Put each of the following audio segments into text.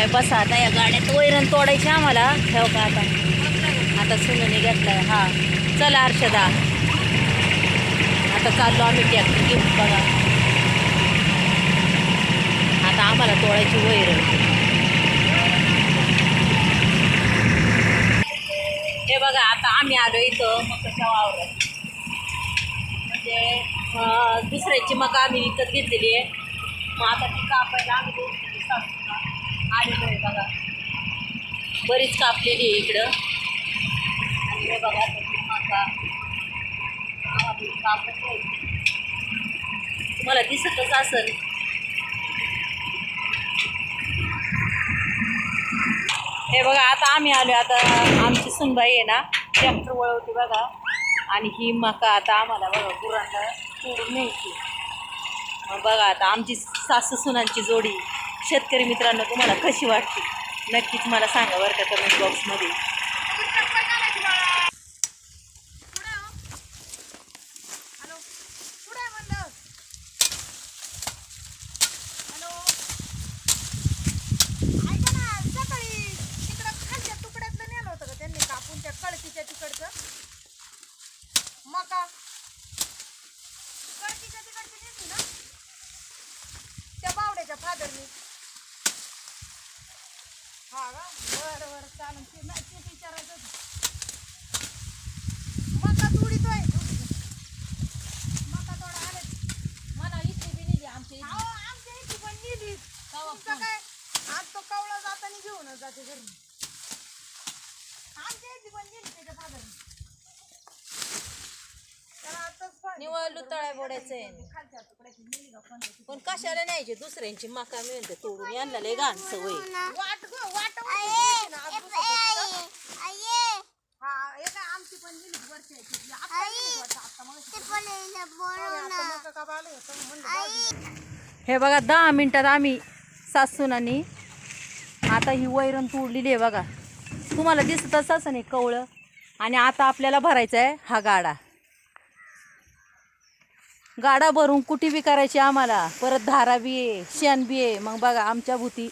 चला बाय बसा आता या गाड्यात वैरण तोडायची आम्हाला. ठेव का आता? आता सुनूने घेतलाय. हा. चला अर्षदा आता चाललो आम्ही ट्रॅक्टर घेऊन बघा. आता आम्हाला तोडायची वैरण. हे बघा आता आम्ही आलो इथं मकाच्या वावरात. म्हणजे दुसऱ्याची मका आम्ही विकत घेतलेली आहे. मग आता ती कापायला आम्ही दोन आलेलो बघा. बरीच कापलेली आहे इकडं. आणि हे बघा त्याची कापत नाही. तुम्हाला दिसतच असेल. हे बघा आता आम्ही आलो आता आमची सुनबाई आहे ना ट्रॅक्टर वळवते बघा. आणि ही मका आता आम्हाला बघा गुरांना तोडून न्यायची. बघा आता आमची सासू सुनांची जोडी. शेतकरी मित्रांनो तुम्हाला कशी वाटते? नक्कीच मला सांगा बरं का कमेंट बॉक्समध्ये हॅलो कुठे हॅलो ना सकाळी तिकडं खालच्या तुकड्यातलं होतं त्यांनी त्या कळकीच्या तिकडचं मका कळकीच्या तिकडची नेली ना त्या बावड्याच्या फादरनी हा का? बरं बरं चालेल. ते नाही तेच विचारायचं होतं मका तुडीतोय. मका तोडा आले मला इथे बी नेली आमच्या इथे. अहो, आमच्या इथे पण तुमचं काय? आज तो कवळा जाताना घेऊनच जाते घरी. आमच्या इथे पण नेली त्याच्या फादरने त्याला आताच. निवळ लुतळ्या बोडायचं आहे. खालच्या तुकड्याची नेली का कोणत्या ती? पण कशाला न्यायची? दुसऱ्यांची मका मिळते तोडून. यांना लय घाण सवय वाट ग वाट? हा आमची पण वरची बघा दहा मिनिटात आम्ही सासूनानी आता ही वैरण तोडलेली आहे बघा. तुम्हाला दिसतच असं नाही कवळं. आणि आता आपल्याला भरायचा आहे हा गाडा. गाडा भरून कुठी बी करायची आम्हाला. परत धारा बी आहे शेण बी आहे. मग बघा आमच्या भूती.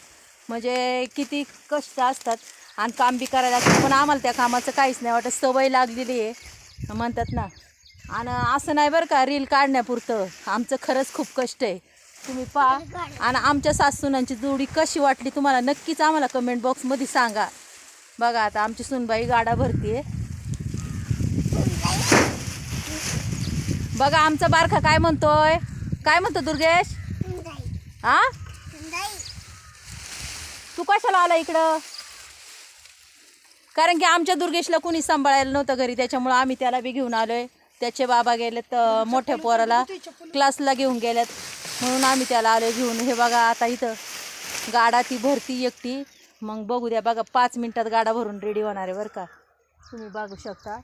म्हणजे किती कष्ट असतात आणि काम बी करायला लागतं. पण आम्हाला त्या कामाचं काहीच नाही वाटत. सवय लागलेली आहे. म्हणतात ना. आणि असं नाही बरं का रील काढण्यापुरतं. आमचं खरंच खूप कष्ट आहे. तुम्ही पहा. आणि आमच्या सासूनांची जोडी कशी वाटली तुम्हाला नक्कीच आम्हाला कमेंट बॉक्समध्ये सांगा. बघा आता आमची सुनबाई गाडा भरतीये. बघा आमचा बारखा काय म्हणतोय? काय म्हणतो दुर्गेश? हा तू कशाला आला इकडं? कारण की आमच्या दुर्गेशला कुणी सांभाळायला नव्हतं घरी त्याच्यामुळं आम्ही त्याला बी घेऊन आलोय. त्याचे बाबा गेलेत मोठ्या पोराला क्लासला घेऊन गेलेत. म्हणून आम्ही त्याला आलोय घेऊन. हे बघा आता इथं गाडा ती भरती एकटी. मग बघू द्या बघा पाच मिनिटात गाडा भरून रेडी होणार आहे बरं का. तुम्ही बघू शकता.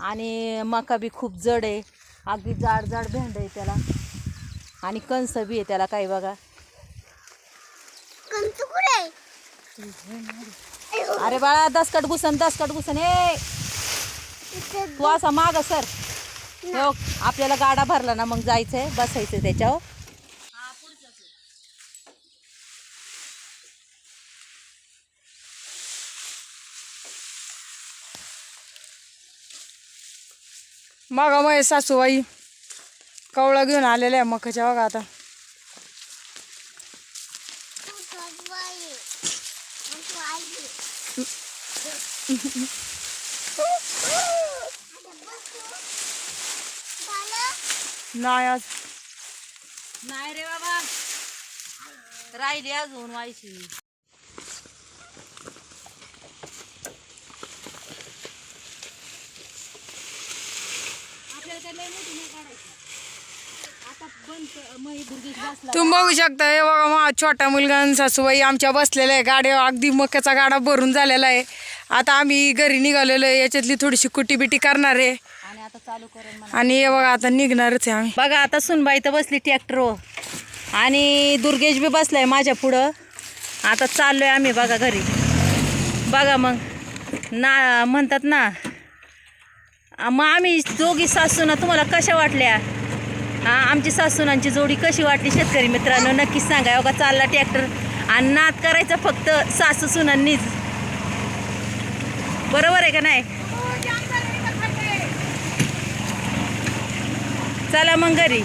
आणि मका बी खूप जड आहे. अगदी जाड जाड भेंड आहे त्याला. आणि कंस बी आहे त्याला काही बघा. अरे बाळा दसकट घुसन दसकट घुसन ए! तू असा माग सर. हे आपल्याला गाडा भरला ना मग जायचंय बसायचं त्याच्यावर. मग मग सासूबाई कवळा घेऊन आलेल्या आहे मखाच्या बघा आता. नाही आज. नाही रे बाबा. राहिली अजून व्हायची काय लय मोठी नाही काढायची. आता बंद मग दुर्गेश बसला. तुम्ही बघू शकता हे बघा मा छोटा मुलगा आणि सासूबाई आमच्या बसलेल्या आहे. गाड्या अगदी मक्याचा गाडा भरून झालेला आहे. आता आम्ही घरी निघालेलो आहे. याच्यातली थोडीशी कुटी बिटी करणार आहे. आणि आता चालू करेल मला आणि हे बघा आता निघणारच आहे आम्ही. बघा आता सुनबाई तर बसली ट्रॅक्टरवर. आणि दुर्गेश बी बसलाय माझ्या पुढं. आता चाललोय आम्ही बघा घरी. बघा मग. ना म्हणतात ना मग आम्ही दोघी सासूना तुम्हाला कशा वाटल्या? हां आमची सासूनांची जोडी कशी वाटली शेतकरी मित्रांनो? नक्कीच सांगा. योगा चालला ट्रॅक्टर? आणि नाद करायचा फक्त सासू सुनांनीच. बरोबर आहे का नाही? चला मग घरी.